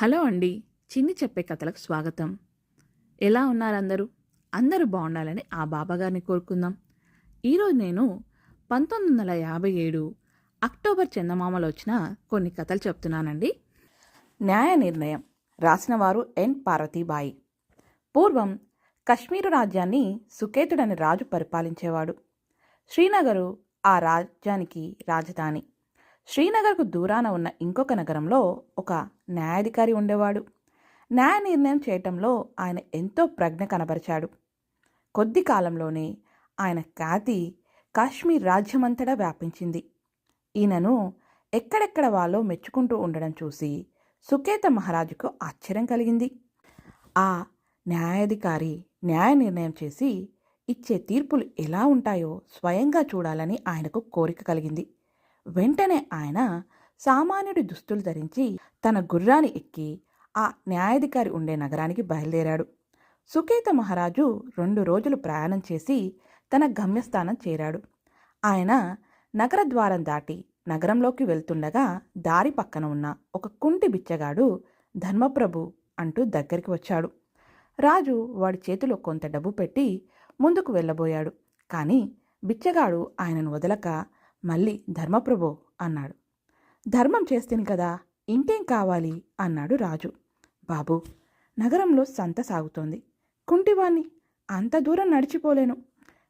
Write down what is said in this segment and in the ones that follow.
Hello అండి చిన్ని చెప్పే కథలకు స్వాగతం. ఎలా ఉన్నారు అందరూ అందరూ బాగుండాలని ఆ బాబాగారిని కోరుకుందాం. ఈరోజు నేను పంతొమ్మిది వందల యాభై ఏడు అక్టోబర్ చందమామలో వచ్చిన కొన్ని కథలు చెప్తున్నానండి. న్యాయ నిర్ణయం రాసినవారు ఎన్. పార్వతీబాయి. పూర్వం కశ్మీరు రాజ్యాన్ని సుకేతుడని రాజు పరిపాలించేవాడు. శ్రీనగరు ఆ రాజ్యానికి రాజధాని. శ్రీనగర్కు దూరాన ఉన్న ఇంకొక నగరంలో ఒక న్యాయాధికారి ఉండేవాడు. న్యాయ నిర్ణయం చేయటంలో ఆయన ఎంతో ప్రజ్ఞ కనబరిచాడు. కొద్ది కాలంలోనే ఆయన ఖ్యాతి కాశ్మీర్ రాజ్యమంతటా వ్యాపించింది. ఈయనను ఎక్కడెక్కడ వాళ్ళో మెచ్చుకుంటూ ఉండడం చూసి సుకేత మహారాజుకు ఆశ్చర్యం కలిగింది. ఆ న్యాయాధికారి న్యాయ నిర్ణయం చేసి ఇచ్చే తీర్పులు ఎలా ఉంటాయో స్వయంగా చూడాలని ఆయనకు కోరిక కలిగింది. వెంటనే ఆయన సామాన్యుడి దుస్తులు ధరించి తన గుర్రాన్ని ఎక్కి ఆ న్యాయాధికారి ఉండే నగరానికి బయలుదేరాడు. సుకేత మహారాజు రెండు రోజులు ప్రయాణం చేసి తన గమ్యస్థానం చేరాడు. ఆయన నగర ద్వారం దాటి నగరంలోకి వెళ్తుండగా దారి పక్కన ఉన్న ఒక కుంటి బిచ్చగాడు ధర్మప్రభు అంటూ దగ్గరికి వచ్చాడు. రాజు వాడి చేతిలో కొంత డబ్బు పెట్టి ముందుకు వెళ్ళబోయాడు. కానీ బిచ్చగాడు ఆయనను వదలక మళ్ళీ ధర్మప్రభు అన్నాడు. ధర్మం చేస్తేను కదా ఇంకేం కావాలి? అన్నాడు రాజు. బాబు నగరంలో సంత సాగుతోంది. కుంటివాణ్ణి అంత దూరం నడిచిపోలేను.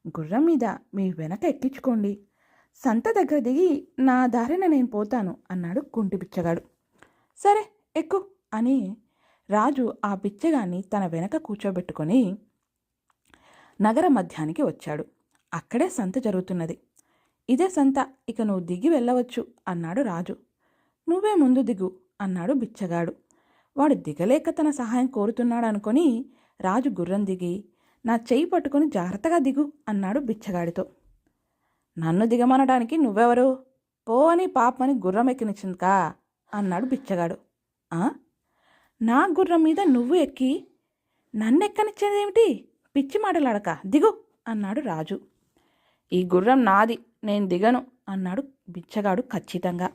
గుర్రం మీద మీ వెనక ఎక్కించుకోండి. సంత దగ్గర దిగి నా దారిన నేను పోతాను అన్నాడు కుంటి బిచ్చగాడు. సరే ఎక్కు అని రాజు ఆ బిచ్చగాన్ని తన వెనక కూర్చోబెట్టుకొని నగర మధ్యానికి వచ్చాడు. అక్కడే సంత జరుగుతున్నది. ఇదే సంత ఇక నువ్వు దిగి వెళ్ళవచ్చు అన్నాడు రాజు. నువ్వే ముందు దిగు అన్నాడు బిచ్చగాడు. వాడు దిగలేక తన సహాయం కోరుతున్నాడు అనుకొని రాజు గుర్రం దిగి నా చెయ్యి పట్టుకొని జాగ్రత్తగా దిగు అన్నాడు బిచ్చగాడితో. నన్ను దిగమనడానికి నువ్వెవరు? పో అని పాపని గుర్రం ఎక్కినిచ్చిందికా అన్నాడు బిచ్చగాడు. నా గుర్రం మీద నువ్వు ఎక్కి నన్నెక్కనిచ్చేదేమిటి? పిచ్చి మాటలాడక దిగు అన్నాడు రాజు. ఈ గుర్రం నాది నేను దిగను అన్నాడు బిచ్చగాడు ఖచ్చితంగా.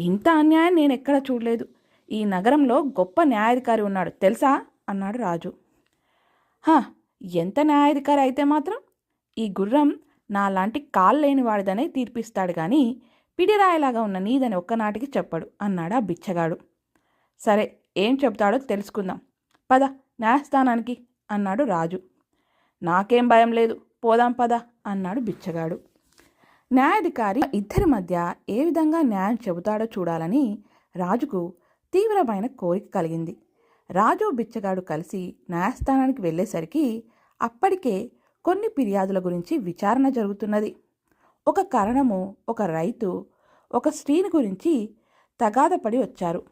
ఇంత అన్యాయం నేను ఎక్కడ చూడలేదు. ఈ నగరంలో గొప్ప న్యాయాధికారి ఉన్నాడు తెలుసా? అన్నాడు రాజు. హా ఎంత న్యాయాధికారి అయితే మాత్రం ఈ గుర్రం నాలాంటి కాళ్ళు లేని వాడిదనే తీర్పిస్తాడు కానీ పిడిరాయలాగా ఉన్న నీదని ఒక్కనాటికి చెప్పడు అన్నాడు ఆ బిచ్చగాడు. సరే ఏం చెప్తాడో తెలుసుకుందాం. పద న్యాయస్థానానికి అన్నాడు రాజు. నాకేం భయం లేదు పోదాం పద అన్నాడు బిచ్చగాడు. న్యాయాధికారి ఇద్దరి మధ్య ఏ విధంగా న్యాయం చెబుతాడో చూడాలని రాజుకు తీవ్రమైన కోరిక కలిగింది. రాజు బిచ్చగాడు కలిసి న్యాయస్థానానికి వెళ్ళేసరికి అప్పటికే కొన్ని ఫిర్యాదుల గురించి విచారణ జరుగుతున్నది. ఒక కారణము ఒక రైతు ఒక స్త్రీని గురించి తగాదపడి వచ్చారు.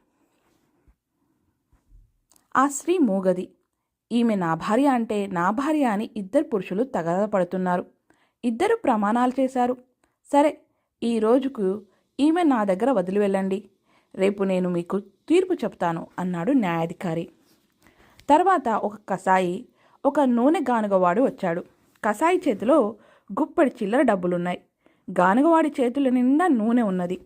ఆ స్త్రీ మూగది. ఈమె నా భార్య అంటే నా భార్య అని ఇద్దరు పురుషులు తగాదపడుతున్నారు. ఇద్దరు ప్రమాణాలు చేశారు. సరే ఈ రోజుకు ఈమె నా దగ్గర వదిలి వెళ్ళండి. రేపు నేను మీకు తీర్పు చెప్తాను అన్నాడు న్యాయాధికారి. తర్వాత ఒక కసాయి ఒక నూనె గానుగవాడు వచ్చాడు. కసాయి చేతిలో గుప్పడి చిల్లర డబ్బులున్నాయి. గానుగవాడి చేతుల నిండా నూనె ఉన్నది.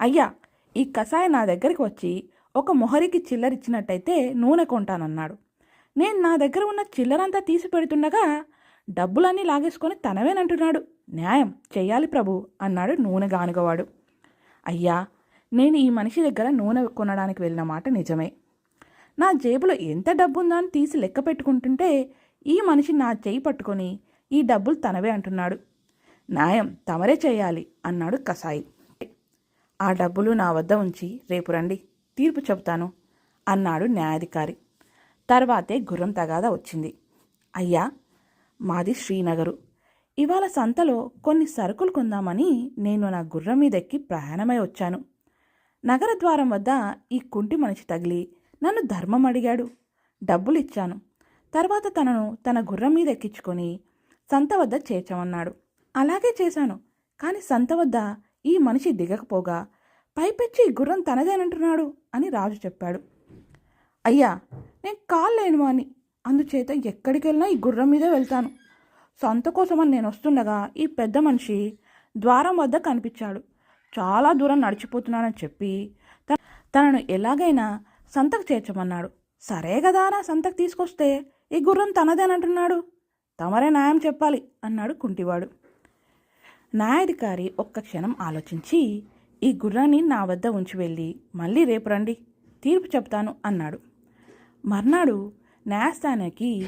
అయ్యా ఈ కషాయి నా దగ్గరికి వచ్చి ఒక మొహరికి చిల్లరిచ్చినట్టయితే నూనె కొంటానన్నాడు. నేను నా దగ్గర ఉన్న చిల్లరంతా తీసి పెడుతుండగా డబ్బులన్నీ లాగేసుకొని తనవేనంటున్నాడు. న్యాయం చెయ్యాలి ప్రభు అన్నాడు నూనె గానుగవాడు. అయ్యా నేను ఈ మనిషి దగ్గర నూనె కొనడానికి వెళ్ళిన మాట నిజమే. నా జేబులో ఎంత డబ్బుందో అని తీసి లెక్క పెట్టుకుంటుంటే ఈ మనిషి నా చేయి పట్టుకొని ఈ డబ్బులు తనవే అంటున్నాడు. న్యాయం తమరే చేయాలి అన్నాడు కసాయి. ఆ డబ్బులు నా వద్ద ఉంచి రేపు రండి తీర్పు చెబుతాను అన్నాడు న్యాయాధికారి. తర్వాతే గుర్రం తగాదా వచ్చింది. అయ్యా మాది శ్రీనగరు. ఇవాళ సంతలో కొన్ని సరుకులు కొందామని నేను నా గుర్రం మీద ఎక్కి ప్రయాణమై వచ్చాను. నగర ద్వారం వద్ద ఈ కుంటి మనిషి తగిలి నన్ను ధర్మం అడిగాడు. డబ్బులు ఇచ్చాను తర్వాత తనను తన గుర్రం మీద ఎక్కించుకొని సంత వద్ద చేర్చమన్నాడు. అలాగే చేశాను. కానీ సంత వద్ద ఈ మనిషి దిగకపోగా పైపెచ్చి ఈ గుర్రం తనదేనంటున్నాడు అని రాజు చెప్పాడు. అయ్యా నేను కాళ్ళు లేను అని అందుచేత ఎక్కడికి వెళ్ళినా ఈ గుర్రం మీదే వెళ్తాను. సంత కోసమని నేను వస్తుండగా ఈ పెద్ద మనిషి ద్వారం వద్ద కనిపించాడు. చాలా దూరం నడిచిపోతున్నానని చెప్పి త- తనను ఎలాగైనా సంతకు చేర్చమన్నాడు. సరే కదా నా సంతకు తీసుకొస్తే ఈ గుర్రం తనదేనంటున్నాడు తమరే న్యాయం చెప్పాలి అన్నాడు కుంటివాడు. న్యాయాధికారి ఒక్క క్షణం ఆలోచించి ఈ గుర్రాన్ని నా వద్ద ఉంచి వెళ్ళి మళ్ళీ రేపు రండి తీర్పు చెప్తాను అన్నాడు. మర్నాడు న్యాయస్థానానికి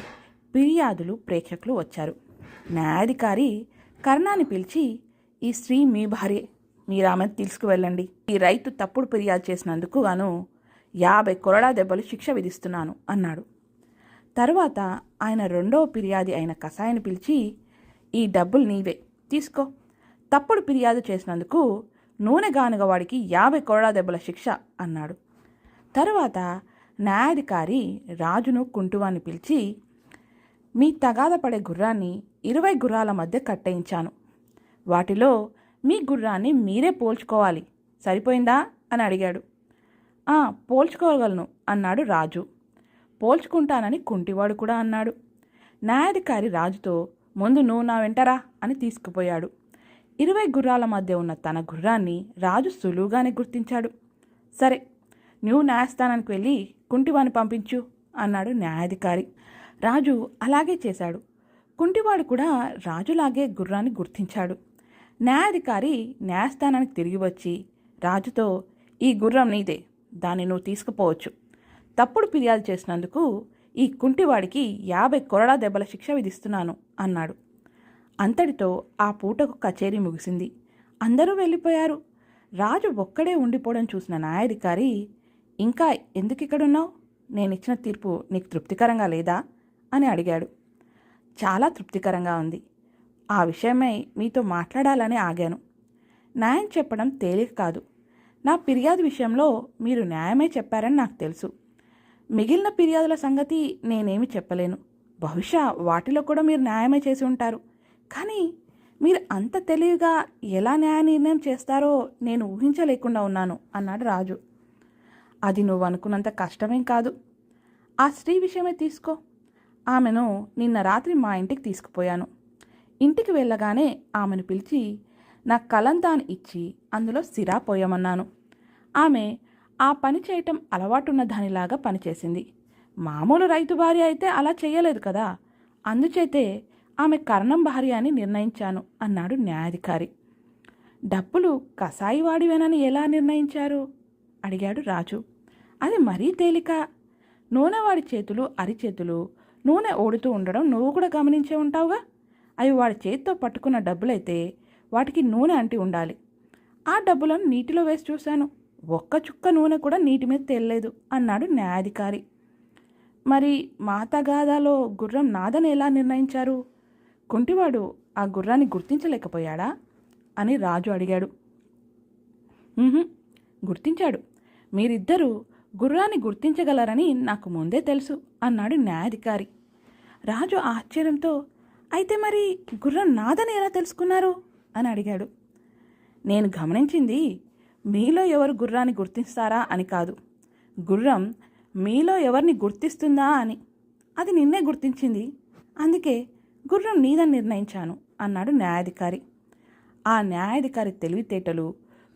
ఫిర్యాదులు ప్రేక్షకులు వచ్చారు. న్యాయాధికారి కర్ణాన్ని పిలిచి ఈ స్త్రీ మీ భార్య మీరు ఆమెను తీసుకువెళ్ళండి. ఈ రైతు తప్పుడు ఫిర్యాదు చేసినందుకు గాను యాభై కొరడా దెబ్బలు శిక్ష విధిస్తున్నాను అన్నాడు. తర్వాత ఆయన రెండవ ఫిర్యాది అయిన కసాయిని పిలిచి ఈ డబ్బులు నీవే తీసుకో. తప్పుడు ఫిర్యాదు చేసినందుకు నూనె గానుగ వాడికి యాభై కొరడా దెబ్బల శిక్ష అన్నాడు. తరువాత న్యాయాధికారి రాజును కుంటువాన్ని పిలిచి మీ తగాద పడే గుర్రాన్ని ఇరవై గుర్రాల మధ్య కట్టయించాను. వాటిలో మీ గుర్రాన్ని మీరే పోల్చుకోవాలి. సరిపోయిందా? అని అడిగాడు. "ఆ, పోల్చుకోగలను అన్నాడు రాజు. పోల్చుకుంటానని కుంటివాడు కూడా అన్నాడు. న్యాయాధికారి రాజుతో ముందు నువ్వు నా వెంటరా అని తీసుకుపోయాడు. ఇరవై గుర్రాల మధ్య ఉన్న తన గుర్రాన్ని రాజు సులువుగానే గుర్తించాడు. సరే నువ్వు న్యాయస్థానానికి వెళ్ళి కుంటివాని పంపించు అన్నాడు న్యాయాధికారి. రాజు అలాగే చేశాడు. కుంటివాడు కూడా రాజులాగే గుర్రాన్ని గుర్తించాడు. న్యాయాధికారి న్యాయస్థానానికి తిరిగి వచ్చి రాజుతో ఈ గుర్రం నీదే దాన్ని నువ్వు తీసుకుపోవచ్చు. తప్పుడు ఫిర్యాదు చేసినందుకు ఈ కుంటివాడికి యాభై కొరడా దెబ్బల శిక్ష విధిస్తున్నాను అన్నాడు. అంతటితో ఆ పూటకు కచేరీ ముగిసింది. అందరూ వెళ్ళిపోయారు. రాజు ఒక్కడే ఉండిపోవడం చూసిన న్యాయాధికారి ఇంకా ఎందుకు ఇక్కడున్నావు నేను ఇచ్చిన తీర్పు నీకు తృప్తికరంగా లేదా? అని అడిగాడు. చాలా తృప్తికరంగా ఉంది. ఆ విషయమై మీతో మాట్లాడాలని ఆగాను. న్యాయం చెప్పడం తేలిక కాదు. నా ఫిర్యాదు విషయంలో మీరు న్యాయమే చెప్పారని నాకు తెలుసు. మిగిలిన ఫిర్యాదుల సంగతి నేనేమి చెప్పలేను. బహుశా వాటిలో కూడా మీరు న్యాయమే చేసి ఉంటారు. కానీ మీరు అంత తెలివిగా ఎలా న్యాయ నిర్ణయం చేస్తారో నేను ఊహించలేకుండా ఉన్నాను అన్నాడు రాజు. అది నువ్వు అనుకున్నంత కష్టమేం కాదు. ఆ స్త్రీ విషయమే తీసుకో. ఆమెను నిన్న రాత్రి మా ఇంటికి తీసుకుపోయాను. ఇంటికి వెళ్ళగానే ఆమెను పిలిచి నా కలంతాన్ని ఇచ్చి అందులో సిరా పోయమన్నాను. ఆమె ఆ పని చేయటం అలవాటున్న దానిలాగా పనిచేసింది. మామూలు రైతు భార్య అయితే అలా చేయలేదు కదా. అందుచేతే ఆమె కర్ణం భార్య అని నిర్ణయించాను అన్నాడు న్యాయాధికారి. డబ్బులు కసాయి వాడివేనని ఎలా నిర్ణయించారు? అడిగాడు రాజు. అది మరీ తేలిక. నూనెవాడి చేతులు అరిచేతులు నూనె ఓడుతూ ఉండడం నువ్వు కూడా గమనించే ఉంటావుగా? అవి వాడి చేతితో పట్టుకున్న డబ్బులైతే వాటికి నూనె అంటి ఉండాలి. ఆ డబ్బులను నీటిలో వేసి చూశాను. ఒక్క చుక్క నూనె కూడా నీటి మీద తేలలేదు అన్నాడు న్యాయాధికారి. మరి మాతగాథలో గుర్రం నాదని ఎలా నిర్ణయించారు? కుంటివాడు ఆ గుర్రాన్ని గుర్తించలేకపోయాడా? అని రాజు అడిగాడు. గుర్తించాడు. మీరిద్దరూ గుర్రాన్ని గుర్తించగలరని నాకు ముందే తెలుసు అన్నాడు న్యాయాధికారి. రాజు ఆశ్చర్యంతో అయితే మరి గుర్రం నాదని ఎలా తెలుసుకున్నారు? అని అడిగాడు. నేను గమనించింది మీలో ఎవరు గుర్రాన్ని గుర్తిస్తారా అని కాదు. గుర్రం మీలో ఎవరిని గుర్తిస్తుందా అని. అది నిన్నే గుర్తించింది. అందుకే గుర్రం నీదని నిర్ణయించాను అన్నాడు న్యాయాధికారి. ఆ న్యాయాధికారి తెలివితేటలు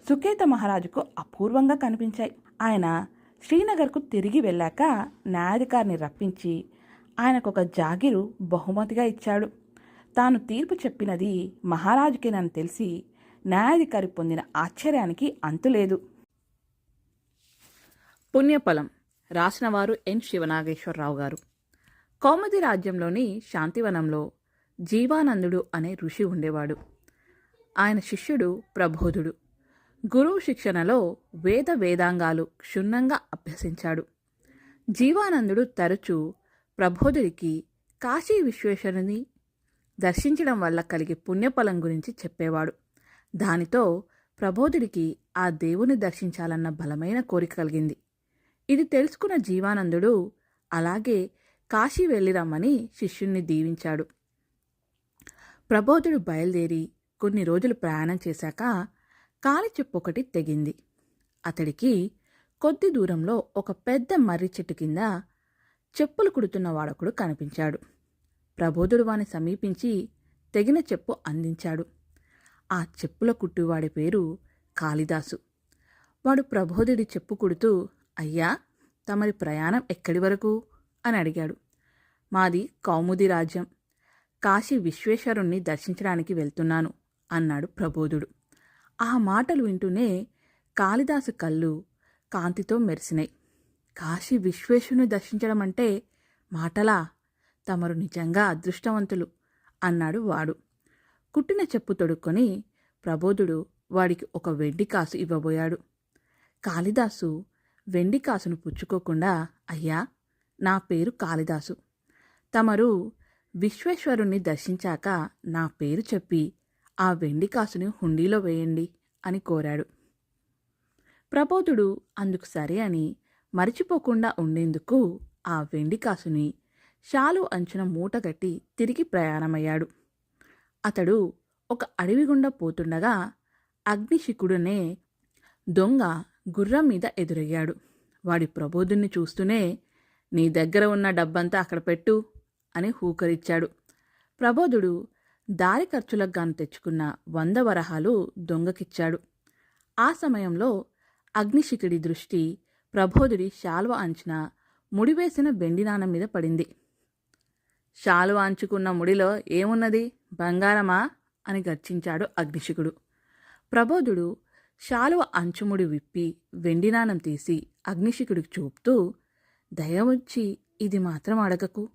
సుకేత మహారాజుకు అపూర్వంగా కనిపించాయి. ఆయన శ్రీనగర్కు తిరిగి వెళ్ళాక న్యాయాధికారిని రప్పించి ఆయనకు ఒక జాగిరు బహుమతిగా ఇచ్చాడు. తాను తీర్పు చెప్పినది మహారాజుకేనని తెలిసి న్యాయాధికారి పొందిన ఆశ్చర్యానికి అంతులేదు. పుణ్యఫలం రాసినవారు ఎన్ శివనాగేశ్వరరావు గారు. కౌముది రాజ్యంలోని శాంతివనంలో జీవానందుడు అనే ఋషి ఉండేవాడు. ఆయన శిష్యుడు ప్రబోధుడు. గురువు శిక్షణలో వేద వేదాంగాలు క్షుణ్ణంగా అభ్యసించాడు. జీవానందుడు తరచూ ప్రబోధుడికి కాశీ విశ్వేశ్వరుని దర్శించడం వల్ల కలిగే పుణ్యఫలం గురించి చెప్పేవాడు. దానితో ప్రబోధుడికి ఆ దేవుని దర్శించాలన్న బలమైన కోరిక కలిగింది. ఇది తెలుసుకున్న జీవానందుడు అలాగే కాశీ వెళ్ళిరమ్మని శిష్యుణ్ణి దీవించాడు. ప్రబోధుడు బయలుదేరి కొన్ని రోజులు ప్రయాణం చేశాక కాలి చెప్పు ఒకటి తెగింది. అతడికి కొద్ది దూరంలో ఒక పెద్ద మర్రి చెట్టు కింద చెప్పులు కుడుతున్న వాడొకడు కనిపించాడు. ప్రబోధుడు వాని సమీపించి తెగిన చెప్పు అందించాడు. ఆ చెప్పుల కుట్టువాడి పేరు కాళిదాసు. వాడు ప్రబోధుడి చెప్పు కుడుతూ అయ్యా తమరి ప్రయాణం ఎక్కడి వరకు అని అడిగాడు. మాది కౌముది రాజ్యం. కాశీ విశ్వేశ్వరుణ్ణి దర్శించడానికి వెళ్తున్నాను అన్నాడు ప్రబోధుడు. ఆ మాటలు వింటూనే కాళిదాసు కళ్ళు కాంతితో మెరిసినాయి. కాశీ విశ్వేశ్వరుని దర్శించడం అంటే మాటలా? తమరు నిజంగా అదృష్టవంతులు అన్నాడు వాడు. కుట్టిన చెప్పు తొడుక్కొని ప్రబోధుడు వాడికి ఒక వెండి కాసు ఇవ్వబోయాడు. కాళిదాసు వెండి కాసును పుచ్చుకోకుండా అయ్యా నా పేరు కాళిదాసు. తమరు విశ్వేశ్వరుణ్ణి దర్శించాక నా పేరు చెప్పి ఆ వెండి కాసుని హుండీలో వేయండి అని కోరాడు. ప్రబోధుడు అందుకు సరే అని మరిచిపోకుండా ఉండేందుకు ఆ వెండి కాసుని షాలు అంచున మూటగట్టి తిరిగి ప్రయాణమయ్యాడు. అతడు ఒక అడవి గుండా పోతుండగా అగ్నిశిఖుడునే దొంగ గుర్రం మీద ఎదురయ్యాడు. వాడి ప్రబోధుణ్ణి చూస్తూనే నీ దగ్గర ఉన్న డబ్బంతా అక్కడ పెట్టు అని హూకరిచ్చాడు. ప్రబోధుడు దారి ఖర్చులకు గాను తెచ్చుకున్న వంద వరహాలు దొంగకిచ్చాడు. ఆ సమయంలో అగ్నిశిఖుడి దృష్టి ప్రబోధుడి శాల్వ అంచున ముడివేసిన వెండి మీద పడింది. శాలువ అంచుకున్న ముడిలో ఏమున్నది? బంగారమా? అని గర్జించాడు అగ్నిశికుడు. ప్రబోధుడు శాలువ అంచుముడి విప్పి వెండినానం తీసి అగ్నిశికుడికి చూపుతూ దయవచ్చి ఇది మాత్రం అడగకు.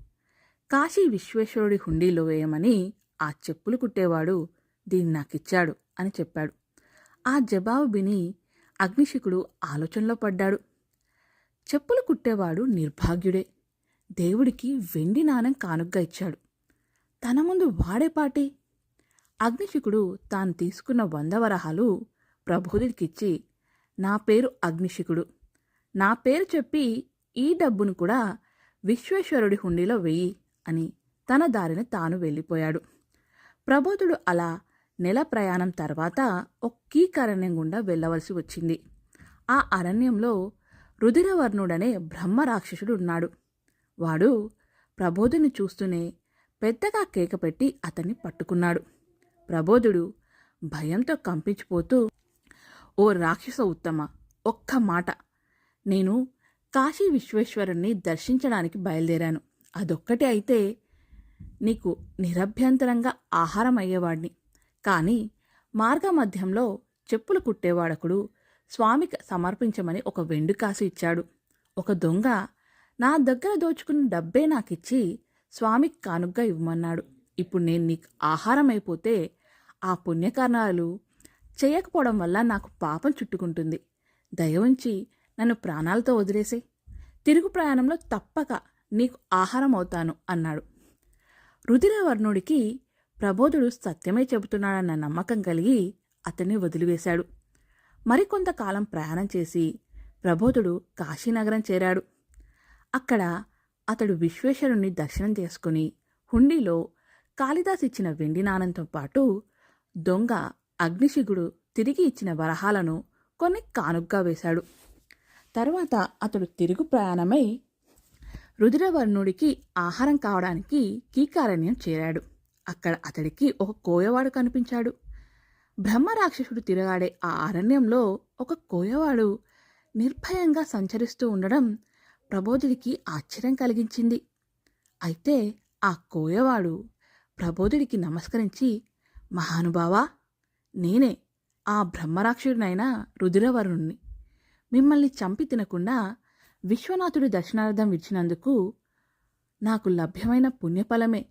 కాశీ విశ్వేశ్వరుడి హుండీలో వేయమని ఆ చెప్పులు కుట్టేవాడు దీన్ని నాకిచ్చాడు అని చెప్పాడు. ఆ జవాబు విని అగ్నిశికుడు ఆలోచనలో పడ్డాడు. చెప్పులు కుట్టేవాడు నిర్భాగ్యుడే. దేవుడికి వెండి నాణం కానుగ్గా ఇచ్చాడు. తన ముందు వాడేపాటి అగ్నిశికుడు తాను తీసుకున్న వంద వరహాలు ప్రబోధుడికిచ్చి నా పేరు అగ్నిశికుడు. నా పేరు చెప్పి ఈ డబ్బును కూడా విశ్వేశ్వరుడి హుండీలో వెయ్యి అని తన దారిన తాను వెళ్ళిపోయాడు. ప్రబోధుడు అలా నెల ప్రయాణం తర్వాత ఒక కీకరణ్యం గుండా వెళ్ళవలసి వచ్చింది. ఆ అరణ్యంలో రుధిరవర్ణుడనే బ్రహ్మ రాక్షసుడు ఉన్నాడు వాడు ప్రబోధుని చూస్తూనే పెద్దగా కేక పెట్టి అతన్ని పట్టుకున్నాడు. ప్రబోధుడు భయంతో కంపించిపోతూ ఓ రాక్షస ఉత్తమ ఒక్క మాట. నేను కాశీ విశ్వేశ్వరుణ్ణి దర్శించడానికి బయలుదేరాను. అదొక్కటే అయితే నీకు నిరభ్యంతరంగా ఆహారం అయ్యేవాడిని కానీ మార్గమధ్యంలో చెప్పులు కుట్టేవాడకుడు స్వామికి సమర్పించమని ఒక వెండి కాసు ఇచ్చాడు. ఒక దొంగ నా దగ్గర దోచుకున్న డబ్బే నాకిచ్చి స్వామికి కానుగ్గా ఇవ్వమన్నాడు. ఇప్పుడు నేను నీకు ఆహారం అయిపోతే ఆ పుణ్యకారణాలు చేయకపోవడం వల్ల నాకు పాపం చుట్టుకుంటుంది. దయవుంచి నన్ను ప్రాణాలతో వదిలేసే తిరుగు ప్రయాణంలో తప్పక నీకు ఆహారం అవుతాను అన్నాడు. రుధిరవర్ణుడికి ప్రబోధుడు సత్యమే చెబుతున్నాడన్న నమ్మకం కలిగి అతన్ని వదిలివేశాడు. మరికొంతకాలం ప్రయాణం చేసి ప్రబోధుడు కాశీనగరం చేరాడు. అక్కడ అతడు విశ్వేశ్వరుణ్ణి దర్శనం చేసుకుని హుండీలో కాళిదాస్ ఇచ్చిన వెండి నాణంతో పాటు దొంగ అగ్నిశిగుడు తిరిగి ఇచ్చిన వరహాలను కొన్ని కానుగ్గా వేశాడు. తర్వాత అతడు తిరుగు ప్రయాణమై రుద్రవర్ణుడికి ఆహారం కావడానికి కీకారణ్యం చేరాడు. అక్కడ అతడికి ఒక కోయవాడు కనిపించాడు. బ్రహ్మరాక్షసుడు తిరగాడే ఆ అరణ్యంలో ఒక కోయవాడు నిర్భయంగా సంచరిస్తూ ఉండడం ప్రబోధుడికి ఆశ్చర్యం కలిగించింది. అయితే ఆ కోయవాడు ప్రబోధుడికి నమస్కరించి మహానుభావా నేనే ఆ బ్రహ్మరాక్షుడినైన రుద్రవరుణ్ణి మిమ్మల్ని చంపి తినకుండా విశ్వనాథుడి దర్శనార్థం ఇచ్చినందుకు నాకు లభ్యమైన పుణ్యఫలమే.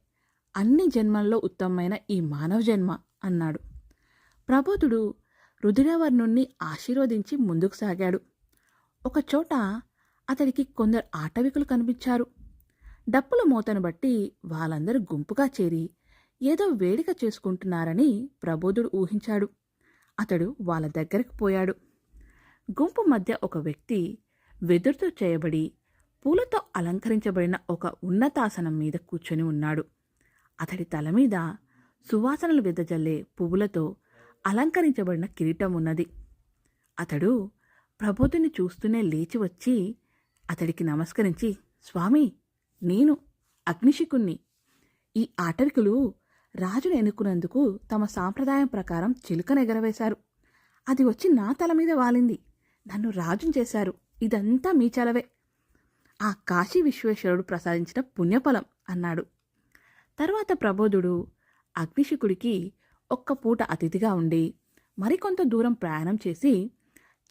అన్ని జన్మల్లో ఉత్తమమైన ఈ మానవ జన్మ అన్నాడు. ప్రబోధుడు రుధిరవర్ణుణ్ణి ఆశీర్వదించి ముందుకు సాగాడు. ఒకచోట అతడికి కొందరు ఆటవికులు కనిపించారు. డప్పుల మూతను బట్టి వాళ్ళందరూ గుంపుగా చేరి ఏదో వేడుక చేసుకుంటున్నారని ప్రబోధుడు ఊహించాడు. అతడు వాళ్ళ దగ్గరకు పోయాడు. గుంపు మధ్య ఒక వ్యక్తి వెదురుతో చేయబడి పూలతో అలంకరించబడిన ఒక ఉన్నతాసనం మీద కూర్చొని ఉన్నాడు. అతడి తల మీద సువాసనలు వెదజల్లే పువ్వులతో అలంకరించబడిన కిరీటం ఉన్నది. అతడు ప్రబోధుని చూస్తూనే లేచి వచ్చి అతడికి నమస్కరించి స్వామి నేను అగ్నిశికుణ్ణి. ఈ ఆటరికులు రాజును ఎన్నుకున్నందుకు తమ సాంప్రదాయం ప్రకారం చిలుకను ఎగరవేశారు. అది వచ్చి నా తల మీద వాలింది. నన్ను రాజును చేశారు. ఇదంతా మీ చలవే. ఆ కాశీ విశ్వేశ్వరుడు ప్రసాదించిన పుణ్యఫలం అన్నాడు. తర్వాత ప్రబోధుడు అగ్నిశికుడికి ఒక్క పూట అతిథిగా ఉండి మరికొంత దూరం ప్రయాణం చేసి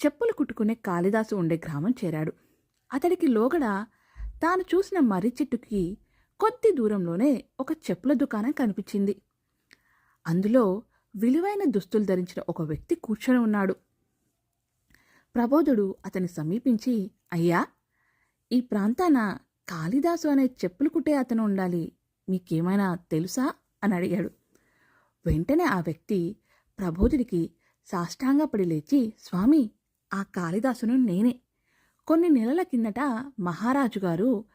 చెప్పులు కుట్టుకునే కాళిదాసు ఉండే గ్రామం చేరాడు. అతడికి లోగడ తాను చూసిన మర్రి చెట్టుకి కొద్ది దూరంలోనే ఒక చెప్పుల దుకాణం కనిపించింది. అందులో విలువైన దుస్తులు ధరించిన ఒక వ్యక్తి కూర్చొని ఉన్నాడు. ప్రబోధుడు అతని సమీపించి అయ్యా ఈ ప్రాంతాన కాళిదాసు అనే చెప్పులు కుట్టే అతను ఉండాలి. మీకేమైనా తెలుసా? అని అడిగాడు. వెంటనే ఆ వ్యక్తి ప్రబోధుడికి సాష్టాంగపడి లేచి స్వామి ఆ కాళిదాసును నేనే. కొన్ని నెలల కిందట మహారాజు గారు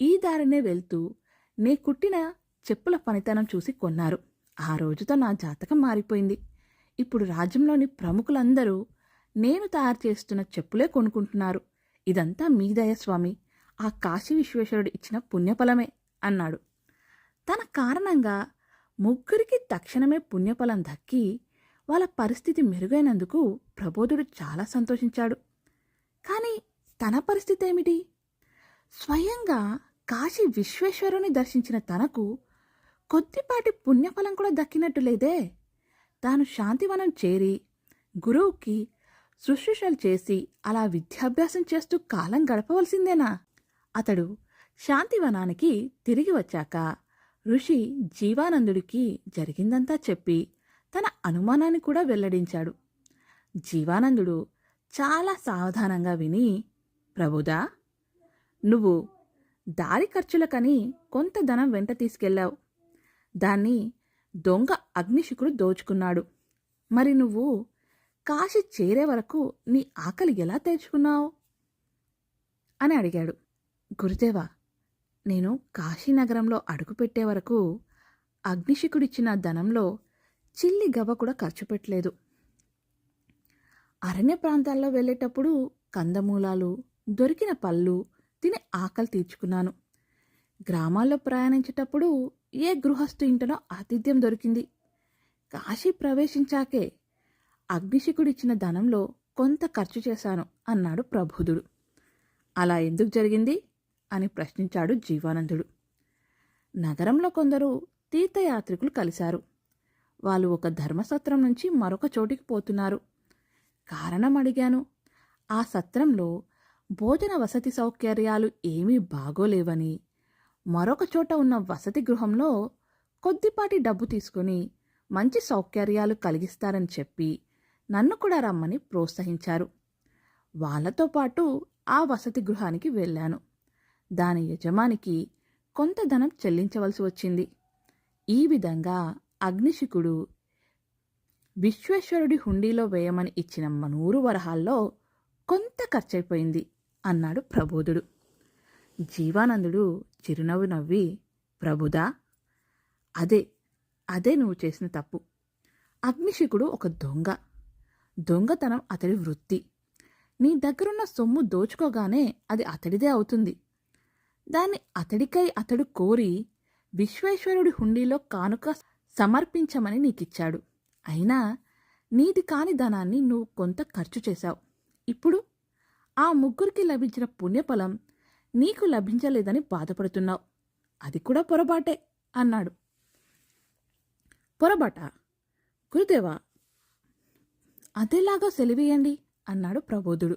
ఈ దారినే వెళ్తూ నే కుట్టిన చెప్పుల పనితనం చూసి కొన్నారు. ఆ రోజుతో నా జాతకం మారిపోయింది. ఇప్పుడు రాజ్యంలోని ప్రముఖులందరూ నేను తయారు చేస్తున్న చెప్పులే కొనుక్కుంటున్నారు. ఇదంతా మీదయ స్వామి. ఆ కాశీ విశ్వేశ్వరుడు ఇచ్చిన పుణ్యఫలమే అన్నాడు. తన కారణంగా ముగ్గురికి తక్షణమే పుణ్యఫలం దక్కి వాళ్ళ పరిస్థితి మెరుగైనందుకు ప్రబోధుడు చాలా సంతోషించాడు. కానీ తన పరిస్థితి ఏమిటి? స్వయంగా కాశీ విశ్వేశ్వరుని దర్శించిన తనకు కొద్దిపాటి పుణ్యఫలం కూడా దక్కినట్టు లేదే. తాను శాంతివనం చేరి గురువుకి శుశ్రూషలు చేసి అలా విద్యాభ్యాసం చేస్తూ కాలం గడపవలసిందేనా? అతడు శాంతివనానికి తిరిగి వచ్చాక ఋషి జీవానందుడికి జరిగిందంతా చెప్పి తన అనుమానాన్ని కూడా వెల్లడించాడు. జీవానందుడు చాలా సావధానంగా విని ప్రభుదా నువ్వు దారి ఖర్చులకని కొంత ధనం వెంట తీసుకెళ్ళావు. దాన్ని దొంగ అగ్నిశుకుడు దోచుకున్నాడు. మరి నువ్వు కాశీ చేరే వరకు నీ ఆకలి ఎలా తెచ్చుకున్నావు అని అడిగాడు. గురుదేవా నేను కాశీనగరంలో అడుగుపెట్టే వరకు అగ్నిశికుడిచ్చిన ధనంలో చిల్లి గవ్వ కూడా ఖర్చు పెట్టలేదు. అరణ్య ప్రాంతాల్లో వెళ్ళేటప్పుడు కందమూలాలు దొరికిన పళ్ళు తిని ఆకలి తీర్చుకున్నాను. గ్రామాల్లో ప్రయాణించేటప్పుడు ఏ గృహస్థు ఇంటనో ఆతిథ్యం దొరికింది? కాశీ ప్రవేశించాకే అగ్నిశికుడిచ్చిన ధనంలో కొంత ఖర్చు చేశాను అన్నాడు ప్రబుధుడు అలా ఎందుకు జరిగింది? అని ప్రశ్నించాడు జీవానందుడు. నగరంలో కొందరు తీర్థయాత్రికులు కలిశారు. వాళ్ళు ఒక ధర్మసత్రం నుంచి మరొక చోటికి పోతున్నారు. కారణం అడిగాను. ఆ సత్రంలో భోజన వసతి సౌకర్యాలు ఏమీ బాగోలేవని మరొక చోట ఉన్న వసతి గృహంలో కొద్దిపాటి డబ్బు తీసుకుని మంచి సౌకర్యాలు కలిగిస్తారని చెప్పి నన్ను కూడా రమ్మని ప్రోత్సహించారు. వాళ్ళతో పాటు ఆ వసతి గృహానికి వెళ్ళాను. దాని యజమానికి కొంత ధనం చెల్లించవలసి వచ్చింది. ఈ విధంగా అగ్నిశికుడు విశ్వేశ్వరుడి హుండీలో వేయమని ఇచ్చిన మనూరు వరహాల్లో కొంత ఖర్చయిపోయింది అన్నాడు ప్రబోధుడు. జీవానందుడు చిరునవ్వు నవ్వి ప్రభుదా అదే అదే నువ్వు చేసిన తప్పు. అగ్నిశికుడు ఒక దొంగ. దొంగతనం అతడి వృత్తి. నీ దగ్గరున్న సొమ్ము దోచుకోగానే అది అతడిదే అవుతుంది. దాన్ని అతడికై అతడు కోరి విశ్వేశ్వరుడి హుండీలో కానుక సమర్పించమని నీకిచ్చాడు. అయినా నీది కాని ధనాన్ని నువ్వు కొంత ఖర్చు చేశావు. ఇప్పుడు ఆ ముగ్గురికి లభించిన పుణ్యఫలం నీకు లభించలేదని బాధపడుతున్నావు. అది కూడా పొరపాటే అన్నాడు. పొరపాట? గురుదేవా అదేలాగా సెలివేయండి అన్నాడు ప్రబోధుడు.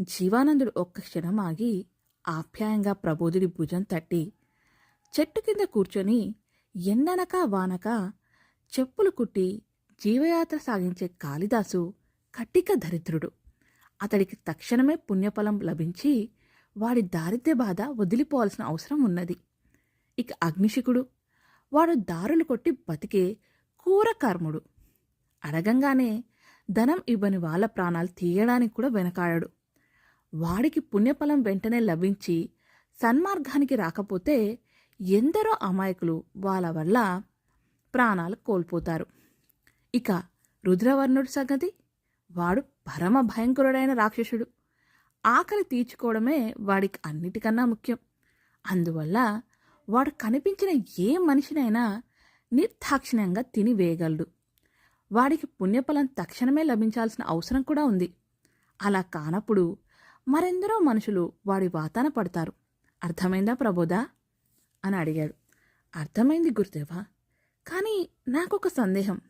జీవానందుడు ఒక్క క్షణం ఆగి ఆప్యాయంగా ప్రబోధుడి భుజం తట్టి చెట్టు కింద కూర్చొని ఎండనక వానక చెప్పులు కుట్టి జీవయాత్ర సాగించే కాళిదాసు కట్టిక దరిద్రుడు. అతడికి తక్షణమే పుణ్యఫలం లభించి వాడి దారిద్ర్య బాధ వదిలిపోవాల్సిన అవసరం ఉన్నది. ఇక అగ్నిశికుడు వాడు దారులు కొట్టి బతికే కూరకర్ముడు అడగంగానే ధనం ఇవ్వని వాళ్ళ ప్రాణాలు తీయడానికి కూడా వెనకాడాడు. వాడికి పుణ్యఫలం వెంటనే లభించి సన్మార్గానికి రాకపోతే ఎందరో అమాయకులు వాళ్ళ వల్ల ప్రాణాలు కోల్పోతారు. ఇక రుద్రవర్ణుడి సంగతి? వాడు పరమ భయంకరుడైన రాక్షసుడు. ఆకలి తీర్చుకోవడమే వాడికి అన్నిటికన్నా ముఖ్యం. అందువల్ల వాడు కనిపించిన ఏ మనిషినైనా నిర్దాక్షిణ్యంగా తిని వేయగలడు. వాడికి పుణ్యఫలం తక్షణమే లభించాల్సిన అవసరం కూడా ఉంది. అలా కానప్పుడు మరెందరో మనుషులు వాడి వాతాన పడతారు. అర్థమైందా ప్రబోధ? అని అడిగాడు. అర్థమైంది గురుదేవా కానీ నాకొక సందేహం.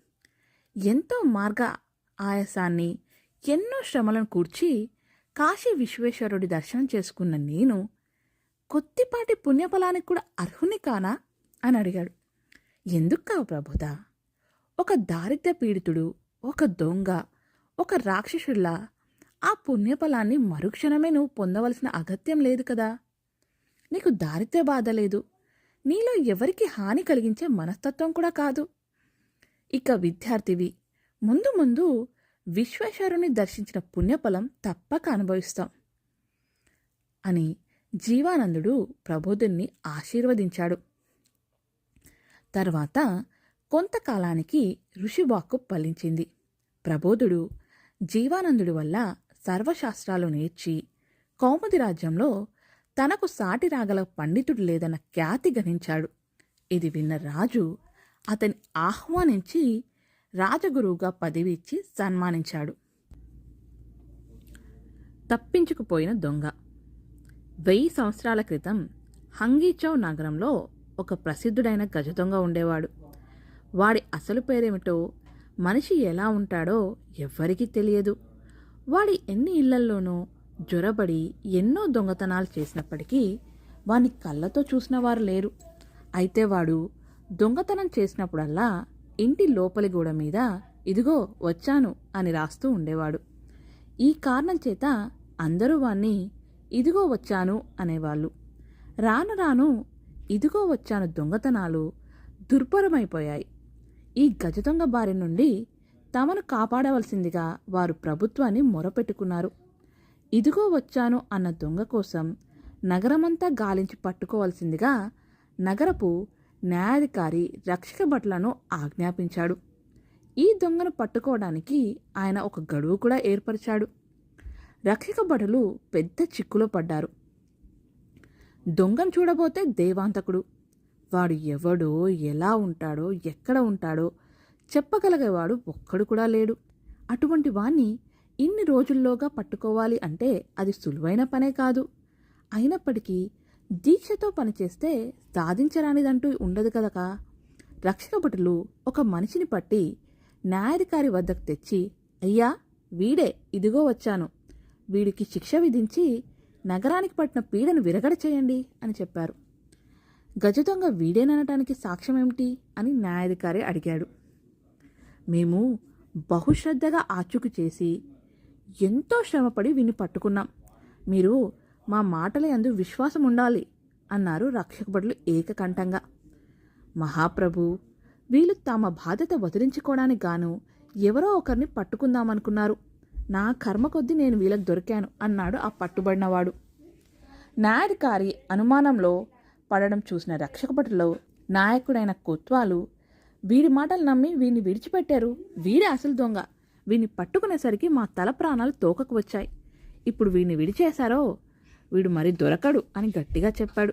ఎంతో మార్గ ఆయాసాన్ని ఎన్నో శ్రమలను కూర్చి కాశీ విశ్వేశ్వరుడి దర్శనం చేసుకున్న నేను కొద్దిపాటి పుణ్యఫలానికి కూడా అర్హుని కానా? అని అడిగాడు. ఎందుకు కావు ప్రబోధ? ఒక దారిద్ర్య పీడితుడు ఒక దొంగ ఒక రాక్షసుడిలా ఆ పుణ్యఫలాన్ని మరుక్షణమే నువ్వు పొందవలసిన అగత్యం లేదు కదా. నీకు దారిద్ర్య బాధ లేదు. నీలో ఎవరికి హాని కలిగించే మనస్తత్వం కూడా కాదు. ఇక విద్యార్థివి ముందు ముందు విశ్వేశ్వరుని దర్శించిన పుణ్యఫలం తప్పక అనుభవిస్తాం అని జీవానందుడు ప్రబోధుణ్ణి ఆశీర్వదించాడు. తర్వాత కొంతకాలానికి ఋషివాక్కు ఫలించింది. ప్రబోధుడు జీవానందుడి వల్ల సర్వశాస్త్రాలు నేర్చి కౌముది రాజ్యంలో తనకు సాటి రాగల పండితుడు లేదన్న ఖ్యాతి గణించాడు. ఇది విన్న రాజు అతని ఆహ్వానించి రాజగురువుగా పదవి ఇచ్చి సన్మానించాడు. తప్పించుకుపోయిన దొంగ. వెయ్యి సంవత్సరాల క్రితం హంగీచౌ నగరంలో ఒక ప్రసిద్ధుడైన గజ దొంగ ఉండేవాడు. వాడి అసలు పేరేమిటో మనిషి ఎలా ఉంటాడో ఎవ్వరికీ తెలియదు. వాడి ఎన్ని ఇళ్ళల్లోనో జ్వరబడి ఎన్నో దొంగతనాలు చేసినప్పటికీ వాని కళ్ళతో చూసిన వారు లేరు. అయితే వాడు దొంగతనం చేసినప్పుడల్లా ఇంటి లోపలి గోడ మీద ఇదిగో వచ్చాను అని రాస్తూ ఉండేవాడు. ఈ కారణం చేత అందరూ వాణ్ణి ఇదిగో వచ్చాను అనేవాళ్ళు. రాను రాను ఇదిగో వచ్చాను దొంగతనాలు దుర్భరమైపోయాయి. ఈ గజ దొంగ బారి నుండి తమను కాపాడవలసిందిగా వారు ప్రభుత్వాన్ని మొరపెట్టుకున్నారు. ఇదిగో వచ్చాను అన్న దొంగ కోసం నగరమంతా గాలించి పట్టుకోవాల్సిందిగా నగరపు న్యాయాధికారి రక్షక భట్లను ఆజ్ఞాపించాడు. ఈ దొంగను పట్టుకోవడానికి ఆయన ఒక గడువు కూడా ఏర్పరిచాడు. రక్షక భటులు పెద్ద చిక్కులో పడ్డారు. దొంగను చూడబోతే దేవాంతకుడు. వాడు ఎవడో ఎలా ఉంటాడో ఎక్కడ ఉంటాడో చెప్పగలిగేవాడు ఒక్కడు కూడా లేడు. అటువంటి వాణ్ణి ఇన్ని రోజుల్లోగా పట్టుకోవాలి అంటే అది సులువైన పనే కాదు. అయినప్పటికీ దీక్షతో పనిచేస్తే సాధించరానిదంటూ ఉండదు కదకా. రక్షణ భటులు ఒక మనిషిని పట్టి న్యాయాధికారి వద్దకు తెచ్చి అయ్యా వీడే ఇదిగో వచ్చాను. వీడికి శిక్ష విధించి నగరానికి పట్టిన పీడను విరగడ చేయండి అని చెప్పారు. గజదొంగ వీడేననటానికి సాక్ష్యం ఏమిటి అని న్యాయాధికారి అడిగాడు. మేము బహుశ్రద్ధగా ఆచూకు చేసి ఎంతో శ్రమపడి విని పట్టుకున్నాం. మీరు మా మాటల యందు విశ్వాసం ఉండాలి అన్నారు రక్షకభటులు ఏకకంఠంగా. మహాప్రభు వీళ్ళు తమ బాధ్యత వదిలించుకోవడానికి గాను ఎవరో ఒకరిని పట్టుకుందామనుకున్నారు. నా కర్మ కొద్దీ నేను వీళ్ళకి దొరికాను అన్నాడు ఆ పట్టుబడినవాడు. నాయకారి అనుమానంలో పడడం చూసిన రక్షకభటులో నాయకుడైన కొత్వాలు వీడి మాటలు నమ్మి వీడిని విడిచిపెట్టారు. వీడే అసలు దొంగ. వీడిని పట్టుకునేసరికి మా తల ప్రాణాలు తోకకు వచ్చాయి. ఇప్పుడు వీడిని విడిచేశారో? వీడు మరి దొరకడు అని గట్టిగా చెప్పాడు.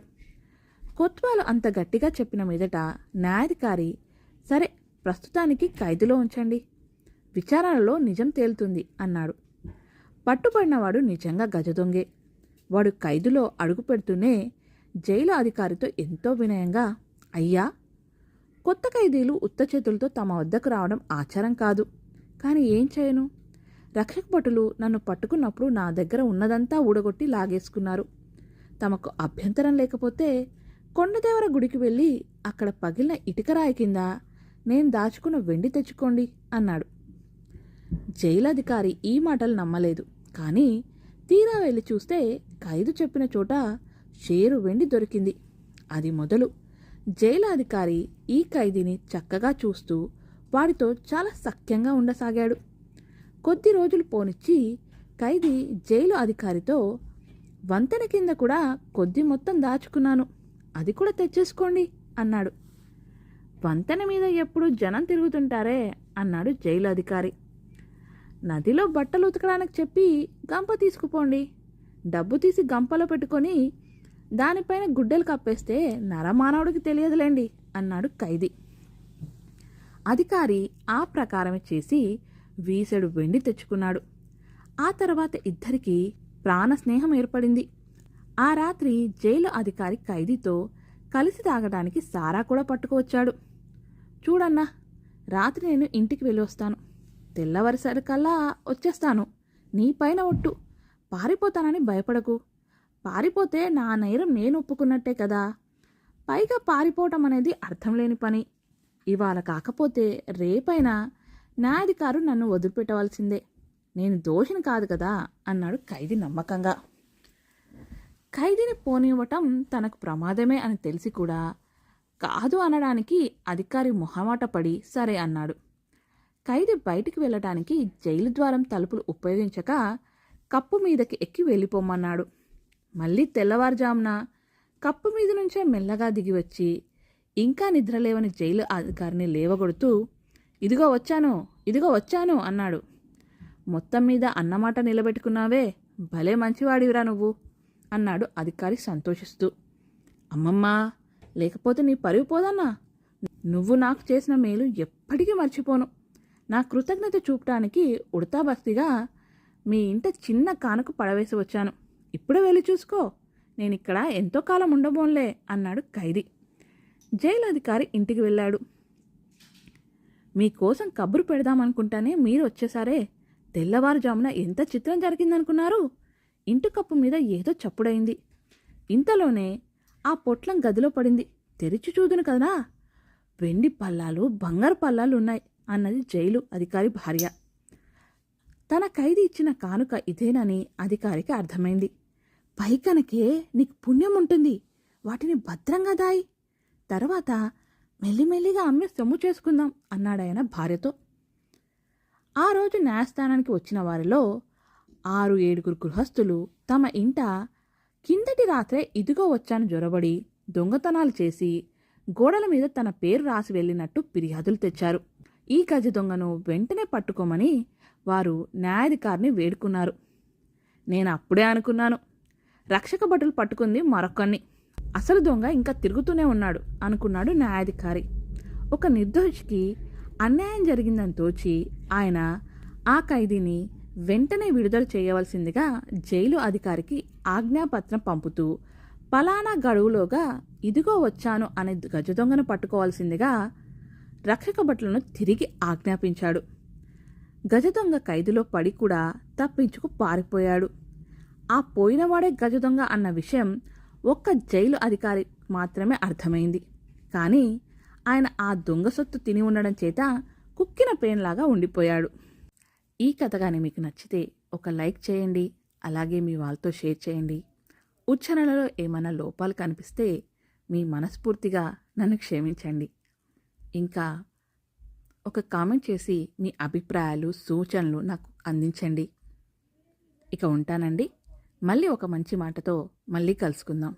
కొత్వాలు అంత గట్టిగా చెప్పిన మీదట న్యాయాధికారి సరే ప్రస్తుతానికి ఖైదులో ఉంచండి. విచారణలో నిజం తేలుతుంది అన్నాడు. పట్టుబడినవాడు నిజంగా గజదొంగే వాడు ఖైదులో అడుగు పెడుతూనే జైలు అధికారితో ఎంతో వినయంగా అయ్యా కొత్త ఖైదీలు ఉత్త చేతులతో తమ వద్దకు రావడం ఆచారం కాదు. కానీ ఏం చేయను? రక్షక భటులు నన్ను పట్టుకున్నప్పుడు నా దగ్గర ఉన్నదంతా ఊడగొట్టి లాగేసుకున్నారు. తమకు అభ్యంతరం లేకపోతే కొండదేవర గుడికి వెళ్ళి అక్కడ పగిలిన ఇటుకరాయి కింద నేను దాచుకున్న వెండి తెచ్చుకోండి అన్నాడు. జైలధికారి ఈ మాటలు నమ్మలేదు. కానీ తీరా వెళ్ళి చూస్తే ఖైదు చెప్పిన చోట షేరు వెండి దొరికింది. అది మొదలు జైలాధికారి ఈ ఖైదీని చక్కగా చూస్తూ వాడితో చాలా సఖ్యంగా ఉండసాగాడు. కొద్ది రోజులు పోనిచ్చి ఖైదీ జైలు అధికారితో వంతెన కింద కూడా కొద్ది మొత్తం దాచుకున్నాను. అది కూడా తెచ్చేసుకోండి అన్నాడు. వంతెన మీద ఎప్పుడు జనం తిరుగుతుంటారే అన్నాడు జైలు అధికారి నదిలో బట్టలు ఉతకడానికి చెప్పి గంప తీసుకుపోండి. డబ్బు తీసి గంపలో పెట్టుకొని దానిపైన గుడ్డలు కప్పేస్తే నరమానవుడికి తెలియదులేండి అన్నాడు ఖైదీ. అధికారి ఆ ప్రకారమే చేసి వీసెడు వెండి తెచ్చుకున్నాడు. ఆ తర్వాత ఇద్దరికి ప్రాణ స్నేహం ఏర్పడింది. ఆ రాత్రి జైలు అధికారి ఖైదీతో కలిసి తాగడానికి సారా కూడా పట్టుకువచ్చాడు. చూడన్నా రాత్రి నేను ఇంటికి వెళ్ళి వస్తాను. తెల్లవారిసరికల్లా వచ్చేస్తాను. నీ పైన ఒట్టు. పారిపోతానని భయపడకు. పారిపోతే నా నేరం నేను ఒప్పుకున్నట్టే కదా. పైగా పారిపోవటం అనేది అర్థం లేని పని. ఇవాళ కాకపోతే రేపైనా న్యాయాధికారు నన్ను వదిలిపెట్టవలసిందే. నేను దోషిని కాదు కదా అన్నాడు ఖైదీ నమ్మకంగా. ఖైదీని పోనివ్వటం తనకు ప్రమాదమే అని తెలిసి కూడా కాదు అనడానికి అధికారి మొహమాట పడి సరే అన్నాడు. ఖైదీ బయటికి వెళ్ళటానికి జైలు ద్వారం తలుపులు ఉపయోగించక కప్పు మీదకి ఎక్కి వెళ్ళిపోమన్నాడు. మళ్ళీ తెల్లవారుజామున కప్పు మీద నుంచే మెల్లగా దిగి వచ్చి ఇంకా నిద్రలేవని జైలు అధికారిని లేవగొడుతూ ఇదిగో వచ్చాను ఇదిగో వచ్చాను అన్నాడు. మొత్తం మీద అన్నమాట నిలబెట్టుకున్నావే భలే మంచివాడివిరా నువ్వు అన్నాడు అధికారి సంతోషిస్తూ. అమ్మమ్మా లేకపోతే నీ పరుగు పోదన్నా. నువ్వు నాకు చేసిన మేలు ఎప్పటికీ మర్చిపోను. నా కృతజ్ఞత చూపటానికి ఉడతాబస్తిగా మీ ఇంట చిన్న కానుక పడవేసి వచ్చాను. ఇప్పుడే వెళ్ళి చూసుకో. నేను ఇక్కడ ఎంతో కాలం ఉండబోన్లే అన్నాడు ఖైదీ. జైలు అధికారి ఇంటికి వెళ్ళాడు. మీకోసం కబురు పెడదామనుకుంటానే మీరు వచ్చేసారే తెల్లవారుజామున ఎంత చిత్రం జరిగిందనుకున్నారు? ఇంటి కప్పు మీద ఏదో చప్పుడైంది. ఇంతలోనే ఆ పొట్లం గదిలో పడింది. తెరిచి చూదును కదా వెండి పల్లాలు బంగారు పల్లాలు ఉన్నాయి అన్నది జైలు అధికారి భార్య. తన ఖైదీ ఇచ్చిన కానుక ఇదేనని అధికారికి అర్థమైంది. పైకనకే నీకు పుణ్యం ఉంటుంది వాటిని భద్రంగా దాయి. తర్వాత మెల్లిమెల్లిగా అమ్మి సొమ్ము చేసుకుందాం అన్నాడాయన భార్యతో. ఆ రోజు న్యాయస్థానానికి వచ్చిన వారిలో ఆరు ఏడుగురు గృహస్థులు తమ ఇంట కిందటి రాత్రే ఇదిగో వచ్చాను జొరబడి దొంగతనాలు చేసి గోడల మీద తన పేరు రాసి వెళ్ళినట్టు ఫిర్యాదులు తెచ్చారు. ఈ గజ దొంగను వెంటనే పట్టుకోమని వారు న్యాయాధికారిని వేడుకున్నారు. నేను అప్పుడే అనుకున్నాను. రక్షక భటులు పట్టుకుంది మరొకరిని. అసలు దొంగ ఇంకా తిరుగుతూనే ఉన్నాడు అనుకున్నాడు న్యాయాధికారి. ఒక నిర్దోషికి అన్యాయం జరిగిందని తోచి ఆయన ఆ ఖైదీని వెంటనే విడుదల చేయవలసిందిగా జైలు అధికారికి ఆజ్ఞాపత్రం పంపుతూ పలానా గడువులోగా ఇదిగో వచ్చాను అనే గజ దొంగను పట్టుకోవాల్సిందిగా రక్షక భటులను తిరిగి ఆజ్ఞాపించాడు. గజ దొంగ ఖైదులో పడి కూడా తప్పించుకు పారిపోయాడు. ఆ పోయినవాడే గజ దొంగ అన్న విషయం ఒక్క జైలు అధికారి మాత్రమే అర్థమైంది. కానీ ఆయన ఆ దొంగ సొత్తు తిని ఉండడం చేత కుక్కిన పేన్లాగా ఉండిపోయాడు. ఈ కథ కానీ మీకు నచ్చితే ఒక లైక్ చేయండి అలాగే మీ వాళ్ళతో షేర్ చేయండి. ఉచ్చారణలో ఏమైనా లోపాలు కనిపిస్తే మీ మనస్ఫూర్తిగా నన్ను క్షమించండి. ఇంకా ఒక కామెంట్ చేసి మీ అభిప్రాయాలు సూచనలు నాకు అందించండి. ఇక ఉంటానండి. మళ్ళీ ఒక మంచి మాటతో మళ్ళీ కలుసుకుందాం.